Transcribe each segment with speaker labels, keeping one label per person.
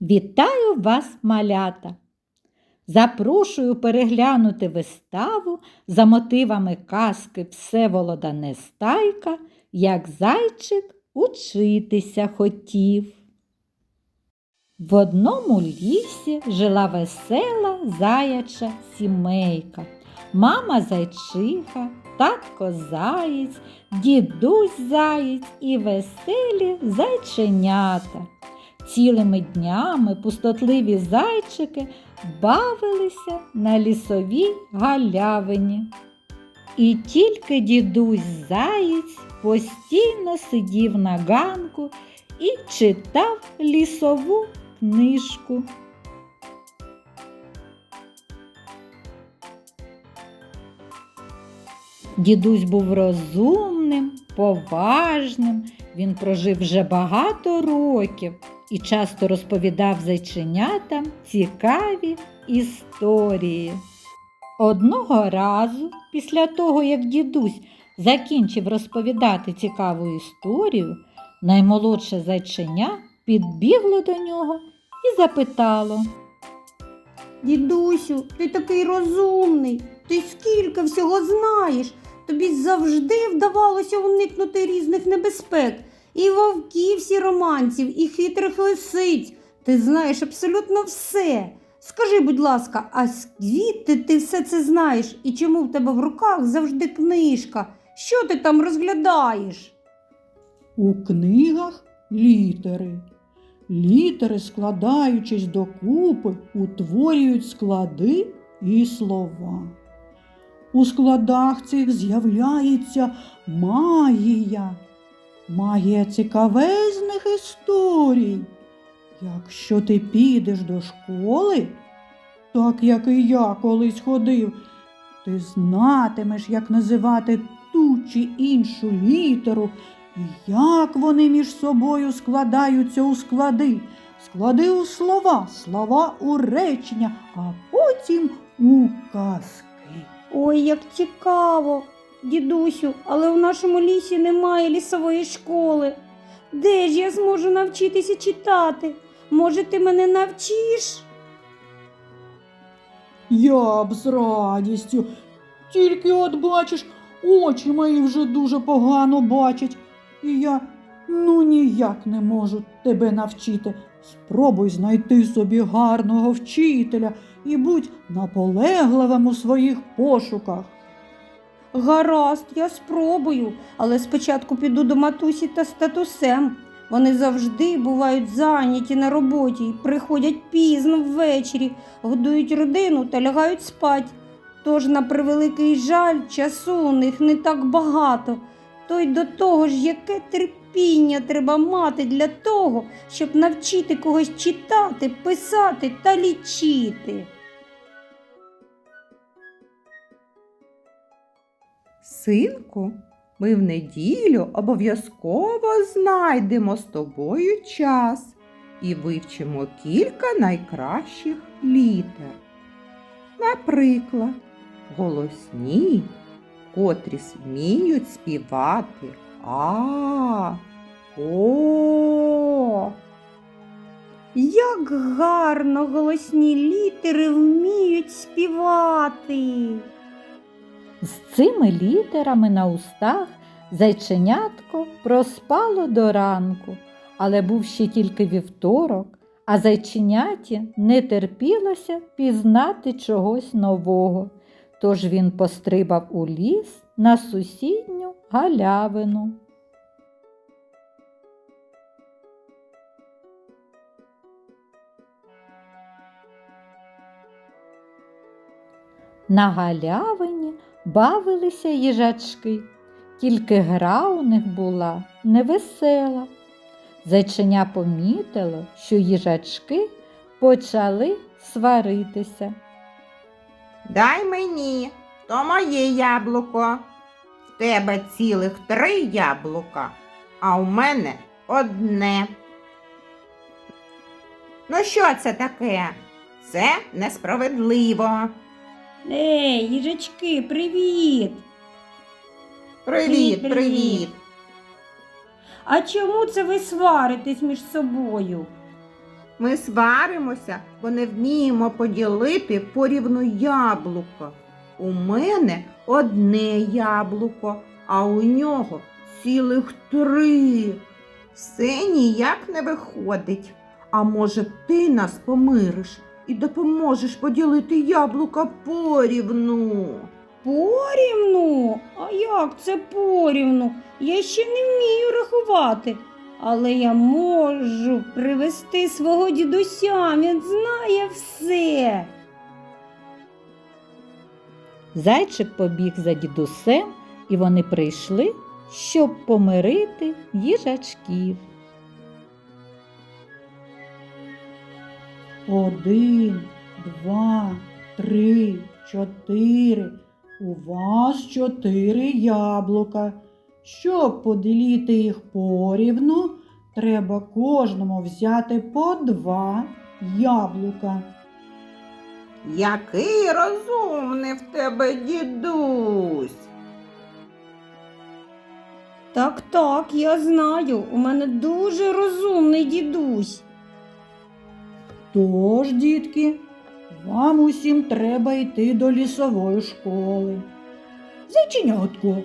Speaker 1: Вітаю вас, малята! Запрошую переглянути виставу за мотивами казки Всеволода Нестайка, як зайчик учитися хотів. В одному лісі жила весела заяча сімейка. Мама зайчиха, татко заєць, дідусь заєць і веселі зайченята. Цілими днями пустотливі зайчики бавилися на лісовій галявині. І тільки дідусь заєць постійно сидів на ганку і читав лісову книжку. Дідусь був розумним, поважним, він прожив вже багато років і часто розповідав зайченятам цікаві історії. Одного разу, після того, як дідусь закінчив розповідати цікаву історію, наймолодше зайченя підбігло до нього і запитало.
Speaker 2: Дідусю, ти такий розумний. Ти скільки всього знаєш. Тобі завжди вдавалося уникнути різних небезпек. І вовків сіроманців, і хитрих лисиць. Ти знаєш абсолютно все. Скажи, будь ласка, а звідти ти все це знаєш? І чому в тебе в руках завжди книжка? Що ти там розглядаєш?
Speaker 3: У книгах літери. Літери, складаючись докупи, утворюють склади і слова. У складах цих з'являється магія, магія цікавезних історій. Якщо ти підеш до школи, так як і я колись ходив, ти знатимеш, як називати ту чи іншу літеру і як вони між собою складаються у склади, склади у слова, слова у речення, а потім у казки.
Speaker 2: Ой, як цікаво, дідусю, але в нашому лісі немає лісової школи. Де ж я зможу навчитися читати? Може, ти мене навчиш?
Speaker 3: Я б з радістю. Тільки от бачиш, очі мої вже дуже погано бачать, і я ну ніяк не можу тебе навчити. Спробуй знайти собі гарного вчителя і будь наполегливим у своїх пошуках.
Speaker 2: Гаразд, я спробую, але спочатку піду до матусі та з татусем. Вони завжди бувають зайняті на роботі приходять пізно ввечері, годують родину та лягають спать. Тож, на превеликий жаль, часу у них не так багато. То й до того ж, яке терпіння треба мати для того, щоб навчити когось читати, писати та лічити.
Speaker 4: Синку, ми в неділю обов'язково знайдемо з тобою час і вивчимо кілька найкращих літер. Наприклад, голосні, котрі сміють співати А. О.
Speaker 2: Як гарно голосні літери вміють співати.
Speaker 1: З цими літерами на устах зайченятко проспало до ранку, але був ще тільки вівторок, а зайченяті не терпілося пізнати чогось нового. Тож він пострибав у ліс на сусідню галявину. На галявині бавилися їжачки, тільки гра у них була невесела. Зайченя помітило, що їжачки почали сваритися.
Speaker 4: Дай мені, то моє яблуко. В тебе цілих три яблука, а у мене одне. Ну, що це таке? Це несправедливо.
Speaker 2: Ей, їжачки, привіт!
Speaker 4: Привіт,
Speaker 2: Привіт,
Speaker 4: привіт.
Speaker 2: А чому це ви сваритесь між собою?
Speaker 4: Ми сваримося, бо не вміємо поділити порівну яблуко. У мене одне яблуко, а у нього цілих три. Все ніяк не виходить. А може, ти нас помириш і допоможеш поділити яблука порівну?
Speaker 2: Порівну? А як це порівну? Я ще не вмію рахувати. Але я можу привести свого дідуся, він знає все.
Speaker 1: Зайчик побіг за дідусем, і вони прийшли, щоб помирити їжачків.
Speaker 3: Один, два, три, чотири. У вас чотири яблука. Щоб поділити їх порівну, треба кожному взяти по два яблука.
Speaker 4: Який розумний в тебе дідусь.
Speaker 2: Так, так, я знаю. У мене дуже розумний дідусь.
Speaker 3: Тож, дітки, вам усім треба йти до лісової школи. Зайченятко,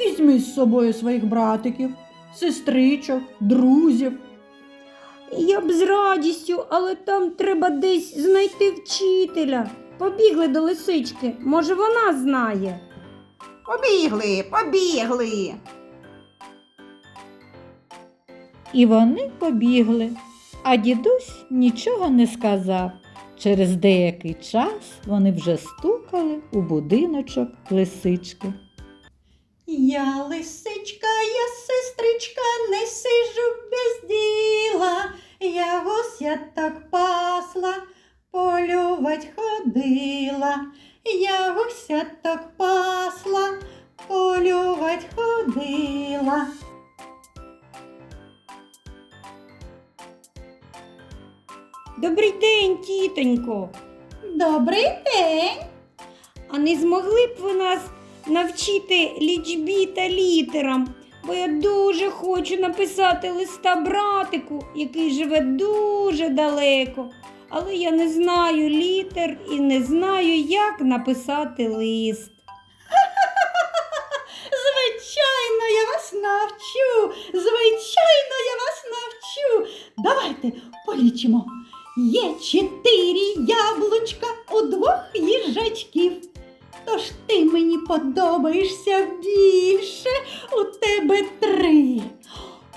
Speaker 3: візьми з собою своїх братиків, сестричок, друзів.
Speaker 2: Я б з радістю, але там треба десь знайти вчителя. Побігли до лисички, може вона знає.
Speaker 4: Побігли, побігли.
Speaker 1: І вони побігли, а дідусь нічого не сказав. Через деякий час вони вже стукали у будиночок лисички.
Speaker 3: Я лисичка, я сестричка, не сижу без діла. Я гуся
Speaker 2: Добрий день. А не змогли б ви нас навчити лічбі та літерам? Бо я дуже хочу написати листа братику, який живе дуже далеко. Але я не знаю літер і не знаю, як написати лист.
Speaker 3: Звичайно, я вас навчу. Звичайно, я вас навчу. Давайте полічимо. Є чотири яблучка у двох їжачків. Тож ти мені подобаєшся більше, у тебе три.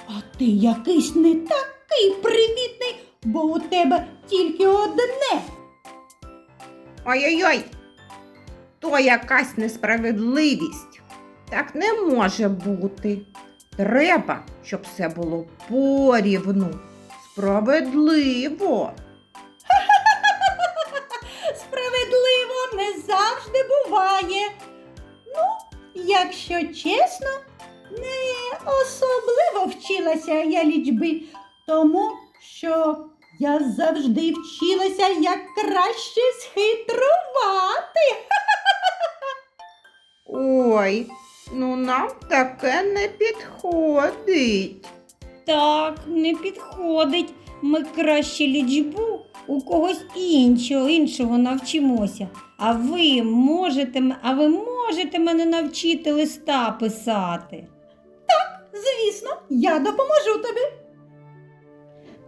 Speaker 3: А ти якийсь не такий привітний, бо у тебе тільки одне.
Speaker 4: Ой-ой-ой, то якась несправедливість. Так не може бути. Треба, щоб все було порівну, справедливо.
Speaker 3: Буває. Ну, якщо чесно, не особливо вчилася я лічби, тому що я завжди вчилася як краще схитрувати.
Speaker 4: Ой, ну нам таке не підходить.
Speaker 2: Так, не підходить. Ми краще лічбу у когось іншого, іншого навчимося. А ви можете, а ви можете мене навчити листа писати.
Speaker 3: Так, Звісно, я допоможу тобі.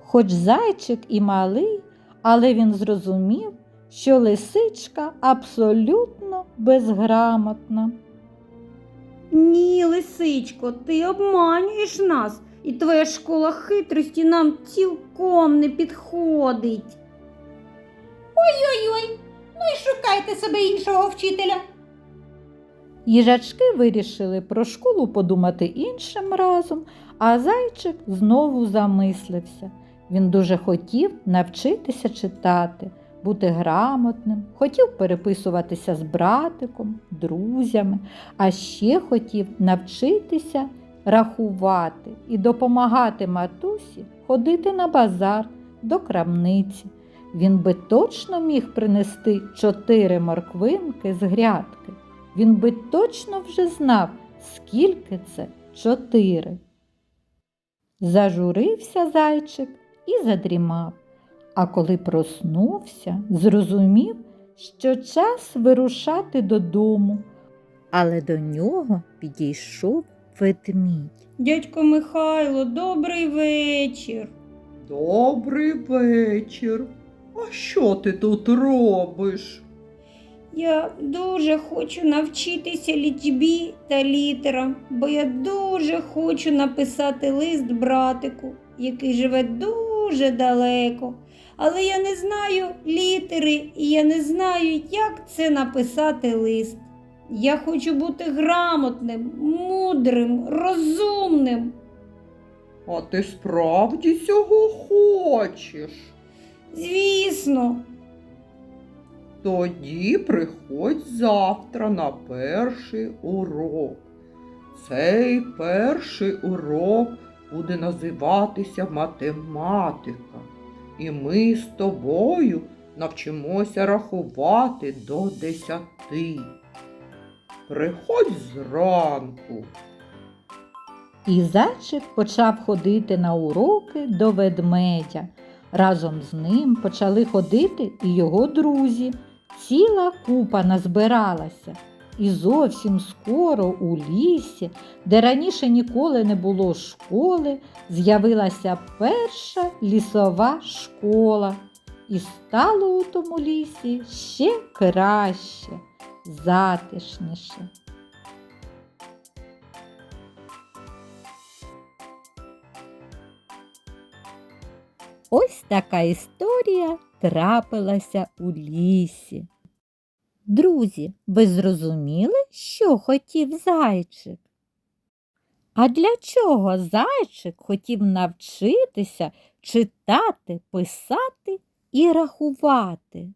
Speaker 1: Хоч зайчик і малий, але він зрозумів, що лисичка абсолютно безграмотна.
Speaker 2: Ні, лисичко, ти обманюєш нас, і твоя школа хитрості нам цілком не підходить.
Speaker 3: Ой-ой, ну і шукайте себе іншого вчителя.
Speaker 1: Їжачки вирішили про школу подумати іншим разом, а зайчик знову замислився. Він дуже хотів навчитися читати, бути грамотним, хотів переписуватися з братиком, друзями, а ще хотів навчитися рахувати і допомагати матусі ходити на базар до крамниці. Він би точно міг принести чотири морквинки з грядки. Він би точно вже знав, скільки це чотири. Зажурився зайчик і задрімав, А коли проснувся, зрозумів, що час вирушати додому. Але до нього підійшов ведмідь.
Speaker 2: Дядько Михайло, добрий вечір.
Speaker 4: Добрий вечір. А що ти тут робиш?
Speaker 2: Я дуже хочу навчитися лічбі та літерам, бо я дуже хочу написати лист братику, який живе дуже далеко. Але я не знаю літери і я не знаю, як це написати лист. Я хочу бути грамотним, мудрим, розумним.
Speaker 4: А ти справді цього хочеш?
Speaker 2: Звісно,
Speaker 4: Тоді приходь завтра на перший урок. Цей перший урок буде називатися математика. І ми з тобою навчимося рахувати до десяти. Приходь зранку.
Speaker 1: І зайчик почав ходити на уроки до ведмедя. Разом з ним почали ходити і його друзі. Ціла купа назбиралася. І зовсім скоро у лісі, де раніше ніколи не було школи, з'явилася перша лісова школа. І стало у тому лісі ще краще, затишніше. Ось така історія трапилася у лісі. Друзі, ви зрозуміли, що хотів зайчик? А для чого зайчик хотів навчитися читати, писати і рахувати?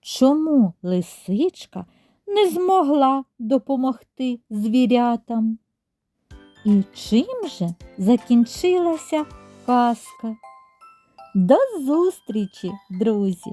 Speaker 1: Чому лисичка не змогла допомогти звірятам? І чим же закінчилася казка? До зустрічі, друзі!